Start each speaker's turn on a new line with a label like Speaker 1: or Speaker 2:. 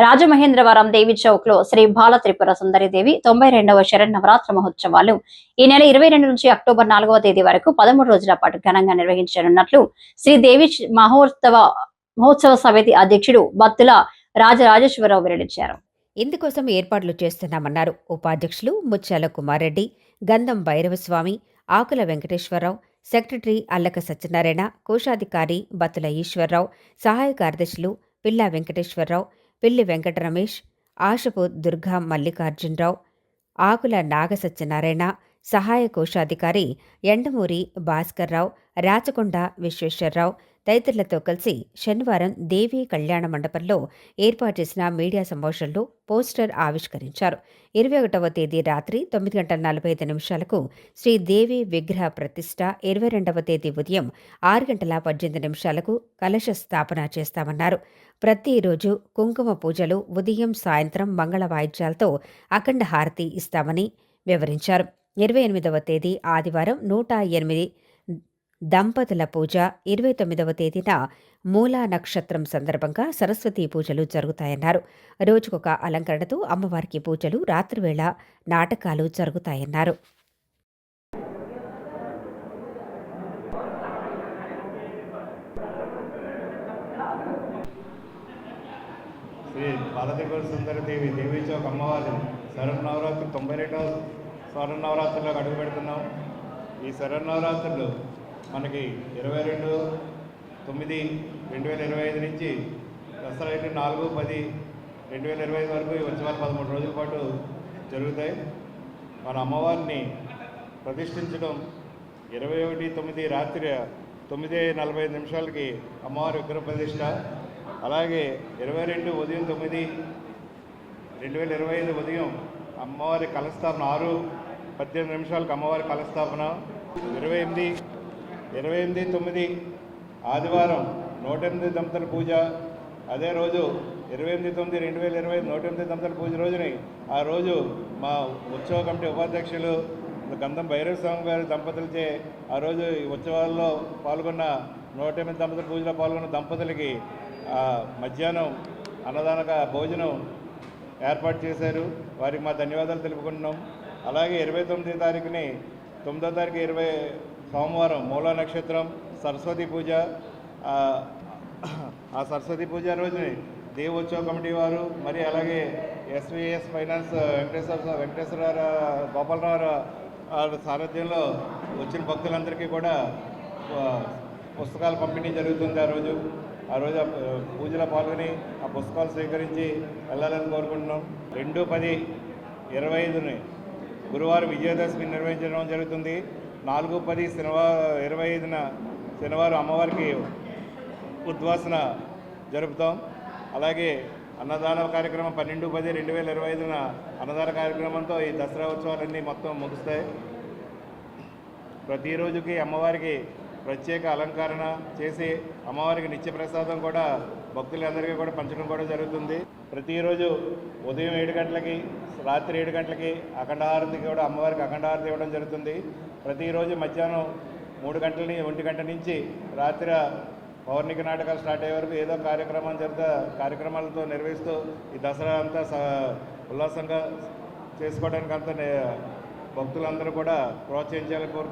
Speaker 1: రాజమహేంద్రవరం దేవి చౌక్లో శ్రీ బాల త్రిపుర సుందరి దేవి తొంభై రెండవ శరణ్ నవరాత్రి మహోత్సవాలు. ఈ నెల ఇరవై రెండు నుంచి అక్టోబర్ నాలుగవ తేదీ వరకు పదమూడు రోజుల పాటు ఘనంగా నిర్వహించనున్నట్లు శ్రీ దేవి మహోత్సవ మహోత్సవ సమితి అధ్యక్షుడు బత్తుల రాజరాజేశ్వరరావు వెల్లడించారు.
Speaker 2: ఇందుకోసం ఏర్పాట్లు చేస్తున్నామన్నారు. ఉపాధ్యక్షులు ముత్యాల కుమారెడ్డి గంధం భైరవస్వామి ఆకుల వెంకటేశ్వరరావు సెక్రటరీ అల్లక సత్యనారాయణ కోశాధికారి బత్తుల ఈశ్వరరావు సహాయ కార్యదర్శులు పిల్లా వెంకటేశ్వరరావు పిల్లి వెంకటరమేష్ ఆశపు దుర్గా మల్లికార్జునరావు ఆకుల నాగసత్యనారాయణ సహాయ కోశాధికారి ఎండమూరి భాస్కర్రావు రాచకొండ విశ్వేశ్వరరావు తదితరులతో కలిసి శనివారం దేవి కళ్యాణ మండపంలో ఏర్పాటు చేసిన మీడియా సమావేశంలో పోస్టర్ ఆవిష్కరించారు. ఇరవై ఒకటవ తేదీ రాత్రి తొమ్మిది గంటల నలభై ఐదు నిమిషాలకు శ్రీదేవి విగ్రహ ప్రతిష్ట ఇరవై రెండవ తేదీ ఉదయం ఆరు గంటల పద్దెనిమిది నిమిషాలకు కలశ స్థాపన చేస్తామన్నారు. ప్రతిరోజు కుంకుమ పూజలు ఉదయం సాయంత్రం మంగళ వాయిద్యాలతో అఖండ హారతి ఇస్తామని వివరించారు. ఇరవై ఎనిమిదవ తేదీ ఆదివారం నూట ఎనిమిది దంపతుల పూజ ఇరవై తొమ్మిదవ తేదీన మూలా నక్షత్రం సందర్భంగా సరస్వతీ పూజలు జరుగుతాయన్నారు. రోజుకొక అలంకరణతో అమ్మవారికి పూజలు రాత్రివేళ నాటకాలు జరుగుతాయన్నారు.
Speaker 3: శ్రీ బాలదేవ సుందరి దేవి చౌక్ అమ్మవారి శరన్నవరాత్రి తొంభై రెండవ శరన్నవరాత్రిలోకి అడుగు పెడుతున్నాం ఈ శరన్నవరాత్రులు మనకి ఇరవై రెండు తొమ్మిది రెండు వేల ఇరవై ఐదు నుంచి దసరా అయితే నాలుగు పది రెండు వేల ఇరవై ఐదు వరకు ఈ ఉత్సవాలు పదమూడు రోజుల పాటు జరుగుతాయి. మన అమ్మవారిని ప్రతిష్ఠించడం ఇరవై ఒకటి తొమ్మిది రాత్రి తొమ్మిది నలభై ఐదు నిమిషాలకి అమ్మవారి విగ్రహ ప్రతిష్ట అలాగే ఇరవై రెండు ఉదయం తొమ్మిది రెండు వేల ఇరవై ఐదు ఉదయం అమ్మవారి కలస్థాపన ఆరు పద్దెనిమిది నిమిషాలకు అమ్మవారి కలస్థాపన. ఇరవై ఎనిమిది ఇరవై ఎనిమిది తొమ్మిది ఆదివారం నూట ఎనిమిది దంపతుల పూజ. అదే రోజు ఇరవై ఎనిమిది తొమ్మిది రెండు వేల ఇరవై నూట ఎనిమిది దంపతుల పూజ రోజుని ఆ రోజు మా ఉత్సవ కమిటీ ఉపాధ్యక్షులు గంధం భైరవ స్వామి గారి దంపతులచే ఆ రోజు ఈ ఉత్సవాల్లో పాల్గొన్న నూట ఎనిమిది దంపతుల పూజలో పాల్గొన్న దంపతులకి మధ్యాహ్నం అన్నదానక భోజనం ఏర్పాటు చేశారు. వారికి మా ధన్యవాదాలు తెలుపుకుంటున్నాం. అలాగే ఇరవై తొమ్మిది తారీఖుని తొమ్మిదో తారీఖు ఇరవై సోమవారం మూలా నక్షత్రం సరస్వతి పూజ ఆ, సరస్వతి పూజ రోజుని దేవోత్సవ కమిటీ వారు మరి అలాగే ఎస్విఎస్ ఫైనాన్స్ వెంకటేశ్వర వెంకటేశ్వర గోపాలరావు వారి సారథ్యంలో వచ్చిన భక్తులందరికీ కూడా పుస్తకాలు పుస్తకాల పంపిణీ జరుగుతుంది ఆ రోజు. ఆ రోజు పూజలో పాల్గొని ఆ పుస్తకాలు స్వీకరించి వెళ్ళాలని కోరుకుంటున్నాం. రెండు పది ఇరవై ఐదుని గురువారం విజయదశమి నిర్వహించడం జరుగుతుంది. నాలుగు పది శనివారం ఇరవై ఐదున శనివారం అమ్మవారికి ఉద్వాసన జరుపుతాం. అలాగే అన్నదాన కార్యక్రమం పన్నెండు పది రెండు వేల ఇరవై ఐదున అన్నదాన కార్యక్రమంతో ఈ దసరా ఉత్సవాలన్నీ మొత్తం ముగుస్తాయి. ప్రతిరోజుకి అమ్మవారికి ప్రత్యేక అలంకరణ చేసి అమ్మవారికి నిత్య ప్రసాదం కూడా భక్తులందరికీ కూడా పంచడం కూడా జరుగుతుంది. ప్రతిరోజు ఉదయం ఏడు గంటలకి రాత్రి ఏడు గంటలకి అఖండహారతికి కూడా అమ్మవారికి అఖండహారతి ఇవ్వడం జరుగుతుంది. ప్రతిరోజు మధ్యాహ్నం మూడు గంటల ఒంటి గంట నుంచి రాత్రి పౌర్ణిక నాటకాలు స్టార్ట్ అయ్యే వరకు ఏదో కార్యక్రమం జరుగుతా కార్యక్రమాలతో నిర్వహిస్తూ ఈ దసరా అంతా ఉల్లాసంగా చేసుకోవడానికి అంతా భక్తులందరూ కూడా ప్రోత్సహించాలని కోరుకుంటున్నాను